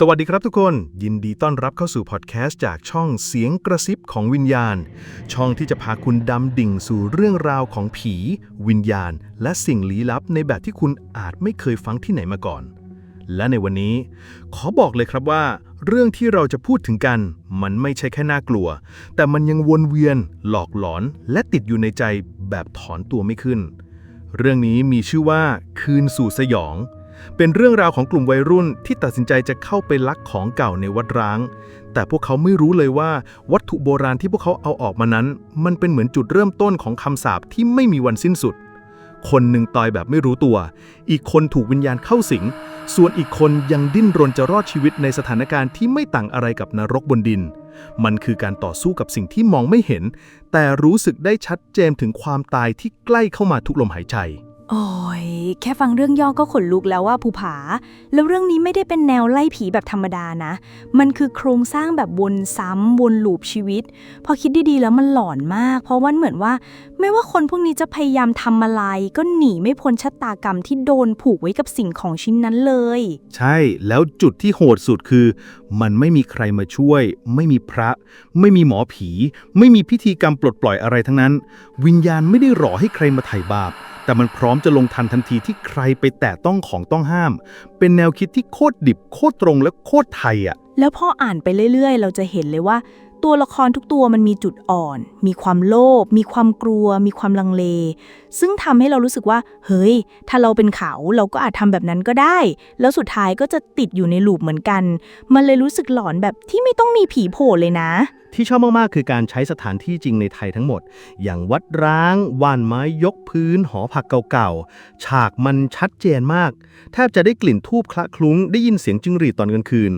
สวัสดีครับทุกคน ยินดีต้อนรับเข้าสู่พอดแคสต์จากช่องเสียงกระซิบของวิญญาณ ช่องที่จะพาคุณดำดิ่งสู่เรื่องราวของผี วิญญาณ และสิ่งลี้ลับในแบบที่คุณอาจไม่เคยฟังที่ไหนมาก่อน และในวันนี้ ขอบอกเลยครับว่า เรื่องที่เราจะพูดถึงกัน มันไม่ใช่แค่น่ากลัว แต่มันยังวนเวียน หลอกหลอน และติดอยู่ในใจแบบถอนตัวไม่ขึ้น เรื่องนี้มีชื่อว่า คืนสู่สยอง เป็นเรื่องราวของกลุ่มวัยรุ่นที่ตัดสินใจจะเข้าไปลักของเก่าในวัดร้าง แต่พวกเขาไม่รู้เลยว่าวัตถุโบราณที่พวกเขาเอาออกมานั้น มันเป็นเหมือนจุดเริ่มต้นของคำสาปที่ไม่มีวันสิ้นสุด คนหนึ่งตายแบบไม่รู้ตัว อีกคนถูกวิญญาณเข้าสิง ส่วนอีกคนยังดิ้นรนจะรอดชีวิตในสถานการณ์ที่ไม่ต่างอะไรกับนรกบนดิน มันคือการต่อสู้กับสิ่งที่มองไม่เห็น แต่รู้สึกได้ชัดเจนถึงความตายที่ใกล้เข้ามาทุกลมหายใจ โอ้ย แค่ฟังเรื่องย่อก็ขนลุกแล้วว่าภูผา แล้วเรื่องนี้ไม่ได้เป็นแนวไล่ผีแบบธรรมดานะ มันคือโครงสร้างแบบวนซ้ำวนลูปชีวิต พอคิดดีๆแล้วมันหลอนมาก เพราะว่าเหมือนว่า ไม่ว่าคนพวกนี้จะพยายามทำอะไร ก็หนีไม่พ้นชะตากรรมที่โดนผูกไว้กับสิ่งของชิ้นนั้นเลย ใช่แล้วจุดที่โหดสุดคือ มันไม่มีใครมาช่วย ไม่มีพระ ไม่มีหมอผี ไม่มีพิธีกรรมปลดปล่อยอะไรทั้งนั้น วิญญาณไม่ได้รอให้ใครมาไถ่บาป แต่มันพร้อมจะลงทันทันทีที่ใครไปแตะต้องของต้องห้าม เป็นแนวคิดที่โคตรดิบ โคตรตรงและโคตรไทยอะ แล้วพออ่านไปเรื่อย ๆ เราจะเห็นเลยว่า ตัวละครทุกตัวมันมีจุดอ่อน มีความโลภ มีความกลัว มีความลังเล ซึ่งทำให้เรารู้สึกว่า เฮ้ย ถ้าเราเป็นเขาเราก็อาจทำแบบนั้นก็ได้ แล้วสุดท้ายก็จะติดอยู่ในลูปเหมือนกัน มันเลยรู้สึกหลอนแบบที่ไม่ต้องมีผีโผล่เลยนะ ที่ชอบมากๆ คือการใช้สถานที่จริงในไทยทั้งหมด อย่างวัดร้างวานไม้ยกพื้น หอผักเก่าๆ ฉากมันชัดเจนมาก แทบจะได้กลิ่นทูบคละคลุ้ง ได้ยินเสียงจิ้งหรีดตอนกลางคืน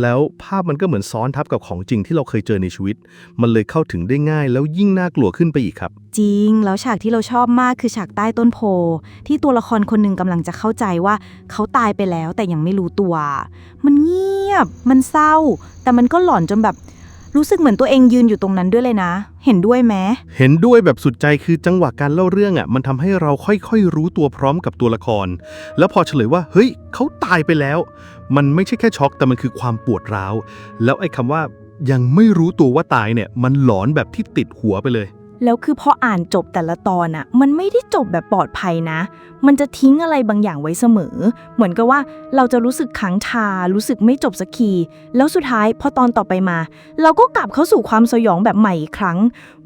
แล้วภาพมันก็เหมือนซ้อนทับกับของจริงที่เราเคยเจอในชีวิต มันเลยเข้าถึงได้ง่าย แล้วยิ่งน่ากลัวขึ้นไปอีกครับ จริง แล้วฉากที่เราชอบมากคือฉากใต้ต้นโพ ที่ตัวละครคนหนึ่งกำลังจะเข้าใจว่าเขาตายไปแล้วแต่ยังไม่รู้ตัว มันเงียบ มันเศร้า แต่มันก็หลอนจนแบบ รู้สึกเหมือนตัวเองยืนอยู่ตรงนั้นด้วยเลยนะ เห็นด้วยไหมเห็นด้วยแบบสุดใจคือจังหวะการเล่าเรื่องอะ มันทำให้เราค่อยๆ รู้ตัวพร้อมกับตัวละคร แล้วพอเฉลยว่า เฮ้ยเขาตายไปแล้ว มันไม่ใช่แค่ช็อกแต่มันคือความปวดร้าว แล้วไอ้คำว่ายังไม่รู้ตัวว่าตายเนี่ย มันหลอนแบบที่ติดหัวไปเลย แล้วคือพออ่านจบแต่ละตอนอะมันไม่ได้จบแบบปลอดภัยนะ มันจะทิ้งอะไรบางอย่างไว้เสมอ เหมือนกับว่าเราจะรู้สึกขังชา รู้สึกไม่จบสักที แล้วสุดท้ายพอตอนต่อไปมา เราก็กลับเข้าสู่ความสยองแบบใหม่อีกครั้ง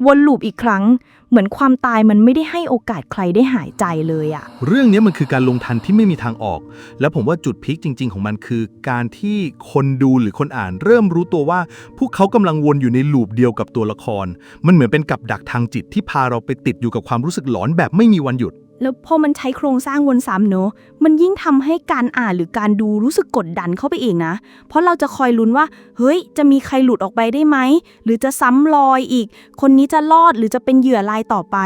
วนลูปอีกครั้งเหมือนความตายมันไม่ได้ให้โอกาสใครได้หายใจเลยอะเรื่องนี้มันคือการลงทันที่ไม่มีทางออก และผมว่าจุดพีคจริง ๆ ของมันคือ การที่คนดูหรือคนอ่านเริ่มรู้ตัวว่า พวกเขากำลังวนอยู่ในลูปเดียวกับตัวละคร มันเหมือนเป็นกับดักทางจิตที่พาเราไปติดอยู่กับความรู้สึกหลอนแบบไม่มีวันหยุด แล้วพอมันใช้โครงสร้างวนซ้ำเนอะมันยิ่งทำให้การอ่านหรือการดูรู้สึกกดดันเข้าไปเองนะ เพราะเราจะคอยลุ้นว่า เฮ้ย จะมีใครหลุดออกไปได้ไหม หรือจะซ้ำรอยอีก คนนี้จะรอดหรือจะเป็นเหยื่อรายต่อไป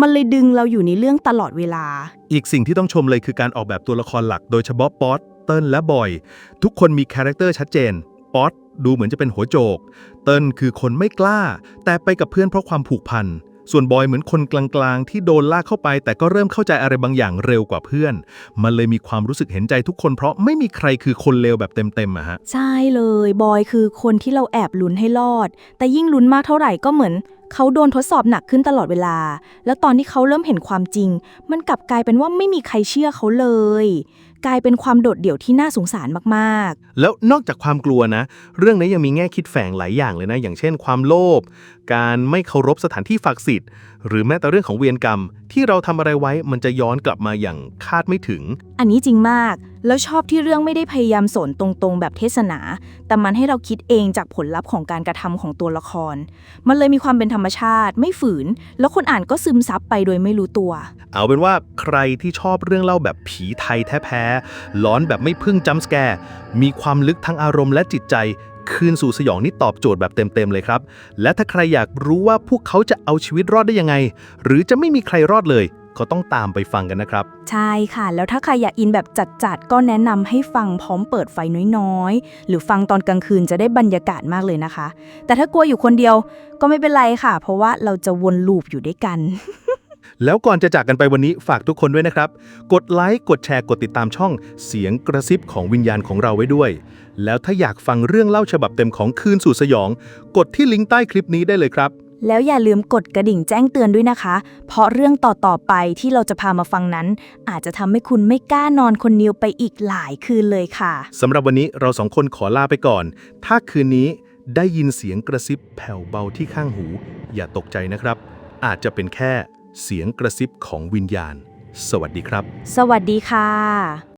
มันเลยดึงเราอยู่ในเรื่องตลอดเวลา อีกสิ่งที่ต้องชมเลยคือการออกแบบตัวละครหลัก โดยเฉพาะป๊อตเติ้ลและบอย ทุกคนมีคาแรคเตอร์ชัดเจนป๊อตดูเหมือนจะเป็นหัวโจก เติ้ลคือคนไม่กล้า แต่ไปกับเพื่อนเพราะความผูกพัน ส่วนบอยเหมือนคนกลางๆ ที่โดนลากเข้าไป แต่ก็เริ่มเข้าใจอะไรบางอย่างเร็วกว่าเพื่อน มันเลยมีความรู้สึกเห็นใจทุกคนเพราะไม่มีใครคือคนเลวแบบเต็มๆอะฮะ ใช่เลย บอยคือคนที่เราแอบลุ้นให้รอด แต่ยิ่งลุ้นมากเท่าไหร่ก็เหมือนเขาโดนทดสอบหนักขึ้นตลอดเวลา แล้วตอนที่เขาเริ่มเห็นความจริง มันกลับกลายเป็นว่าไม่มีใครเชื่อเขาเลย กลายเป็นความโดดเดี่ยวที่น่าสงสารมากๆแล้วนอกจากความกลัวนะ เรื่องนี้ยังมีแง่คิดแฝงหลายอย่างเลยนะ อย่างเช่น ความโลภการไม่เคารพสถานที่ศักดิ์สิทธิ์หรือแม้แต่เรื่องของเวียนกรรม ที่เราทำอะไรไว้มันจะย้อนกลับมาอย่างคาดไม่ถึงอันนี้จริงมาก แล้วชอบที่เรื่องไม่ได้พยายามสอนตรงๆ แบบเทศนา แต่มันให้เราคิดเองจากผลลัพธ์ของการกระทำของตัวละคร มันเลยมีความเป็นธรรมชาติ ไม่ฝืน แล้วคนอ่านก็ซึมซับไปโดยไม่รู้ตัว เอาเป็นว่าใครที่ชอบเรื่องเล่าแบบผีไทยแท้ๆหลอนแบบไม่พึ่งจัมป์สแกร์มีความลึกทั้งอารมณ์และจิตใจคืนสู่สยองนี่ตอบโจทย์แบบเต็มๆเลยครับ และถ้าใครอยากรู้ว่าพวกเขาจะเอาชีวิตรอดได้ยังไง หรือจะไม่มีใครรอดเลย ก็ต้องตามไปฟังกันนะครับ ใช่ค่ะ แล้วถ้าใครอยากอินแบบจัดๆ ก็แนะนำให้ฟังพร้อมเปิดไฟน้อยๆ หรือฟังตอนกลางคืนจะได้บรรยากาศมากเลยนะคะ แต่ถ้ากลัวอยู่คนเดียวก็ไม่เป็นไรค่ะ เพราะว่าเราจะวนลูปอยู่ด้วยกัน แล้วก่อนจะจากกันไปวันนี้ฝากทุกคนด้วยนะครับ กดไลค์ กดแชร์ กดติดตามช่อง เสียงกระซิบของวิญญาณของเราไว้ด้วย แล้วถ้าอยากฟังเรื่องเล่าฉบับเต็มของคืนสู่สยอง กดที่ลิงก์ใต้คลิปนี้ได้เลยครับ แล้วอย่าลืมกดกระดิ่งแจ้งเตือนด้วยนะคะ เพราะเรื่องต่อๆไปที่เราจะพามาฟังนั้น อาจจะทำให้คุณไม่กล้านอนคนเดียวไปอีกหลายคืนเลยค่ะ สำหรับวันนี้เราสองคนขอลาไปก่อน ถ้าคืนนี้ได้ยินเสียงกระซิบแผ่วเบาที่ข้างหู อย่าตกใจนะครับ อาจจะเป็นแค่เสียงกระซิบของวิญญาณ สวัสดีครับ สวัสดีค่ะ